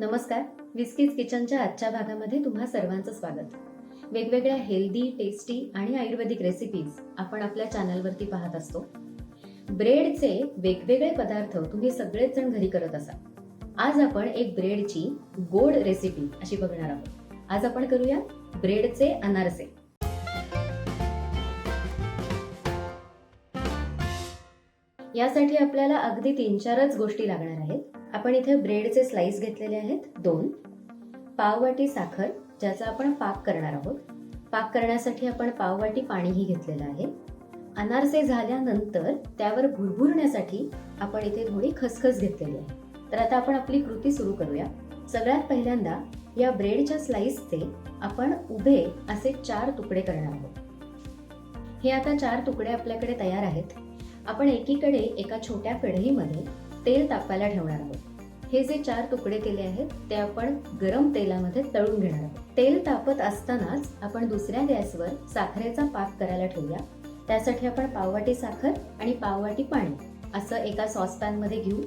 नमस्कार. विस्कीज किचनच्या आजच्या भागामध्ये तुम्हा सर्वांचं स्वागत. वेगवेगळ्या हेल्दी टेस्टी आणि आयुर्वेदिक रेसिपीज आपण आपल्या चॅनलवरती पाहत असतो. ब्रेडचे वेगवेगळे पदार्थ तुम्ही सगळेच जण घरी करत असाल. आज आपण एक ब्रेडची गोड रेसिपी अशी बघणार आहोत. आज आपण करूया ब्रेडचे अनारसे. यासाठी आपल्याला अगदी तीन चारच गोष्टी लागणार आहेत. आपण इथे ब्रेडचे स्लाइस घेतलेले आहेत. दोन. पाववाटी साखर ज्याचा आपण पाक करणार आहोत. पाक करण्यासाठी आपण पाववाटी पाणीही घेतलेलं आहे. अनारसे झाल्यानंतर त्यावर भुरभुरण्यासाठी आपण इथे थोडी खसखस घेतलेली आहे. तर आता आपण आपली कृती सुरू करूया. सगळ्यात पहिल्यांदा या ब्रेडच्या स्लाइसचे आपण उभे असे चार तुकडे करणार आहोत. हे आता चार तुकडे आपल्याकडे तयार आहेत. आपण एकीकडे एका छोट्या कढईमध्ये तेल तापायला ठेवणार आहोत. हे जे चार तुकडे केले आहेत ते आपण गरम तेलामध्ये तळून घेणार आहोत. तेल तापत असतानाच आपण दुसऱ्या गॅसवर साखरेचा पाक करायला ठेवूया. त्यासाठी आपण पाववाटी साखर आणि पाववाटी पाणी असं एका सॉसपॅनमध्ये घेऊ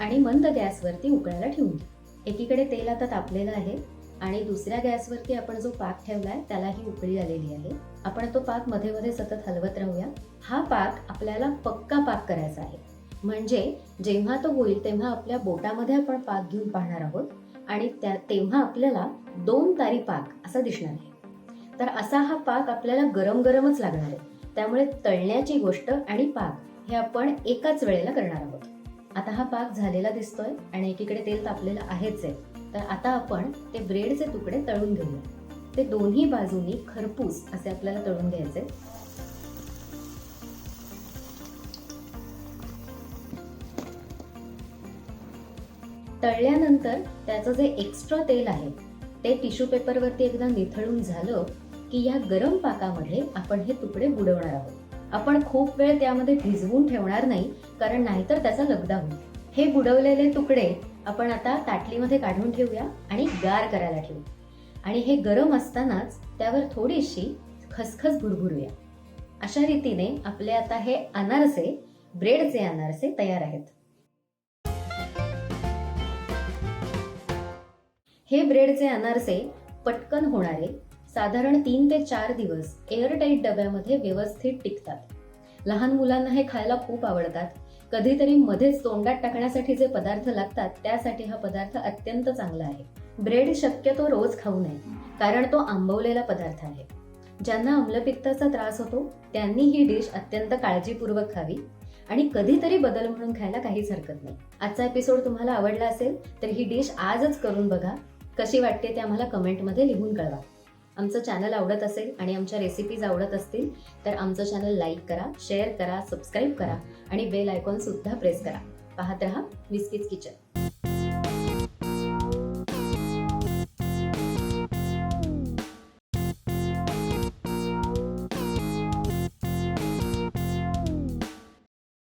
आणि मंद गॅसवरती उकळायला ठेवून. एकीकडे तेल आता तापलेलं आहे आणि दुसऱ्या गॅसवरती आपण जो पाक ठेवलाय त्यालाही उकळी आलेली आहे. आपण तो पाकमध्ये मध्ये सतत हलवत राहूया. हा पाक आपल्याला पक्का पाक करायचा आहे. म्हणजे जेव्हा तो होईल तेव्हा आपल्या बोटामध्ये आपण पाक घेऊन पाहणार आहोत. आणि त्या तेव्हा आपल्याला दोन तारी पाक असा दिसणार आहे. तर असा हा पाक आपल्याला गरम गरमच लागणार आहे. त्यामुळे तळण्याची गोष्ट आणि पाक हे आपण एकाच वेळेला करणार आहोत. आता हा पाक झालेला दिसतोय आणि एकीकडे तेल तापलेलं आहेच आहे. तर आता आपण ते ब्रेडचे तुकडे तळून घेऊया. ते दोन्ही बाजूनी खरपूस असे आपल्याला तळून घ्यायचे. तळल्यानंतर त्याचं जे एक्स्ट्रा तेल आहे ते टिश्यू पेपरवरती एकदा निथळून झालं की या गरम पाकामध्ये आपण हे तुकडे बुडवणार आहोत. आपण खूप वेळ त्यामध्ये भिजवून ठेवणार नाही कारण नाहीतर त्याचा लगदा होईल. हे बुडवलेले तुकडे आपण आता ताटलीमध्ये काढून ठेवूया आणि गार करायला ठेवू. आणि हे गरम असतानाच त्यावर थोडीशी खसखस भुरभुरूया. अशा रीतीने आपले आता हे अनारसे ब्रेडचे अनारसे तयार आहेत. हे ब्रेडचे अनारसे पटकन होणारे साधारण तीन ते चार दिवस एअरटाईट डब्यामध्ये व्यवस्थित टिकतात. लहान मुलांना हे खायला खूप आवडतात. कधीतरी मध्येच तोंडात टाकण्यासाठी जे पदार्थ लागतात त्यासाठी हा पदार्थ अत्यंत चांगला आहे. ब्रेड शक्यतो रोज खाऊ नये कारण तो आंबवलेला पदार्थ आहे. ज्यांना आम्लपित्ताचा त्रास होतो त्यांनी ही डिश अत्यंत काळजीपूर्वक खावी आणि कधीतरी बदल म्हणून खायला काहीच हरकत नाही. आजचा एपिसोड तुम्हाला आवडला असेल तर ही डिश आजच करून बघा. कशी वाटते ते आम्हाला कमेंटमध्ये लिहून कळवा. आमचं चॅनल आवडत असेल आणि आमच्या रेसिपीज आवडत असतील तर आमचं चॅनल लाईक करा शेअर करा सबस्क्राईब करा आणि बेल आयकॉन सुद्धा प्रेस करा. पाहत रहा विस्कीज किचन